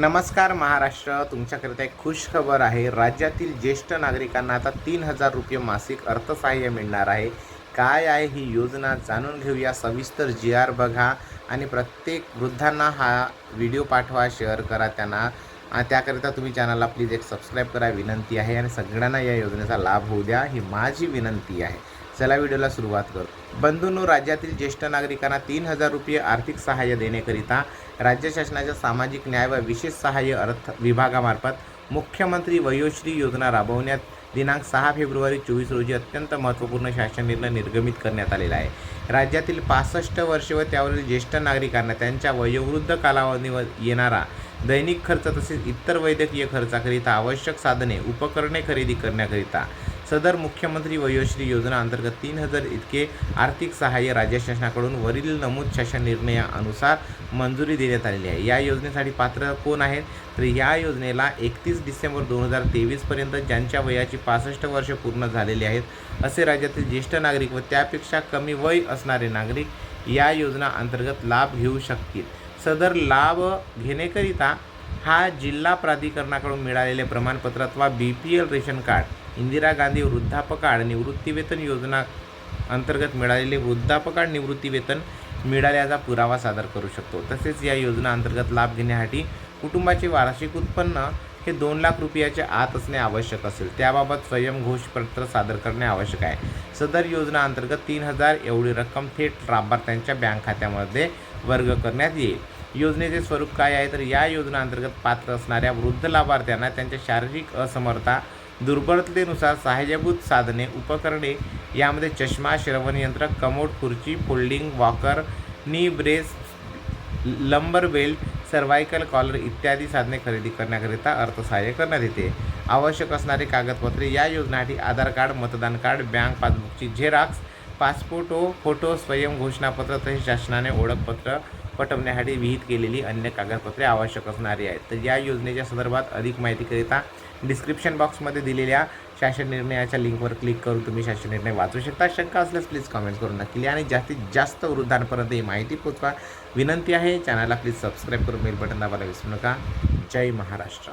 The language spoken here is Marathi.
नमस्कार महाराष्ट्र. तुमच्याकरिता एक खुश खबर आहे. राज्यातील ज्येष्ठ नागरिकांना आता तीन हजार रुपये मासिक अर्थसहाय्य मिळणार आहे. काय आहे ही योजना जाणून घेऊया. सविस्तर जी आर बघा आणि प्रत्येक वृद्धांना हा व्हिडिओ पाठवा शेअर करा त्यांना. त्याकरिता तुम्ही चॅनलला प्लीज एक सबस्क्राईब करा. विनंती आहे आणि सगळ्यांना या योजनेचा लाभ होऊ द्या. ही माझी विनंती आहे. चला व्हिडिओला सुरुवात करू. बंधूंनो राज्यातील ज्येष्ठ नागरिकांना तीन हजार रुपये आर्थिक सहाय्य देण्याकरिता राज्य शासनाच्या सामाजिक न्याय व विशेष सहाय्य अर्थ विभागामार्फत मुख्यमंत्री वयोश्री योजना राबवण्यात दिनांक सहा फेब्रुवारी चोवीस रोजी अत्यंत महत्त्वपूर्ण शासन निर्णय निर्गमित करण्यात आलेला आहे. राज्यातील पासष्ट वर्षे व त्यावरील ज्येष्ठ नागरिकांना त्यांच्या वयोवृद्ध कालावधीवर येणारा दैनिक खर्च तसेच इतर वैद्यकीय खर्चाकरिता आवश्यक साधने उपकरणे खरेदी करण्याकरिता सदर मुख्यमंत्री वयोश्री योजना अंतर्गत तीन हजार इतके आर्थिक सहाय्य राज्य शासनाकडून वरील नमूद शासन निर्णयानुसार मंजुरी देण्यात आलेली आहे. या योजनेसाठी पात्र कोण आहेत? तर या योजनेला एकतीस डिसेंबर दोन हजार तेवीसपर्यंत ज्यांच्या वयाची पासष्ट वर्ष पूर्ण झालेली आहेत असे राज्यातील ज्येष्ठ नागरिक व त्यापेक्षा कमी वय असणारे नागरिक या योजना अंतर्गत लाभ घेऊ शकतील. सदर लाभ घेण्याकरिता हा जिल्हा प्राधिकरणाकडून मिळालेले प्रमाणपत्र अथवा B P L ration card Indira Gandhi वृद्धापकाळ निवृत्तीवेतन योजना अंतर्गत मिळालेले वृद्धापकाळ निवृत्तीवेतन मिळाल्याचा पुरावा सादर करू शकतो. तसेच या योजना अंतर्गत लाभ घेण्यासाठी कुटुंबाचे वार्षिक उत्पन्न हे दोन लाख रुपयाच्या आत असणे आवश्यक असेल. त्याबाबत स्वयंघोषपत्र सादर करणे आवश्यक आहे. सदर योजना अंतर्गत तीन हजार एवढी रक्कम थेट लाभार्थ्यांच्या बँक खात्यामध्ये वर्ग करण्यात येईल. योजनेचे स्वरूप काय आहे? तर या योजना अंतर्गत पात्र असणाऱ्या वृद्ध लाभार्थ्यांना त्यांच्या शारीरिक असमर्था दुर्बलतेनुसार सहाय्यभूत साधने उपकरणे यामध्ये चष्मा श्रवणयंत्र कमोड खुर्ची folding walker knee brace lumbar belt cervical collar इत्यादी साधने खरेदी करण्याकरिता अर्थसहाय्य करण्यात येते. आवश्यक असणारे कागदपत्रे या योजनेसाठी आधार कार्ड मतदान कार्ड बँक पासबुकची झेरॉक्स पासपोर्ट व फोटो स्वयं घोषणापत्र तसेच शासनाने ओळखपत्र पटवण्यासाठी विहित केलेली अन्य कागदपत्रे आवश्यक असणारी आहेत. तर या योजनेच्या संदर्भात अधिक माहितीकरिता डिस्क्रिप्शन बॉक्समध्ये दिलेल्या शासन निर्णयाच्या लिंकवर क्लिक करून तुम्ही शासन निर्णय वाचू शकता. शंका असल्यास प्लीज कमेंट करून नक्की आणि जास्तीत जास्त वृद्धांपर्यंत ही माहिती पोचवा विनंती आहे चॅनलला प्लीज सबस्क्राईब करून बेल बटन दाबायला विसरू नका. जय महाराष्ट्र.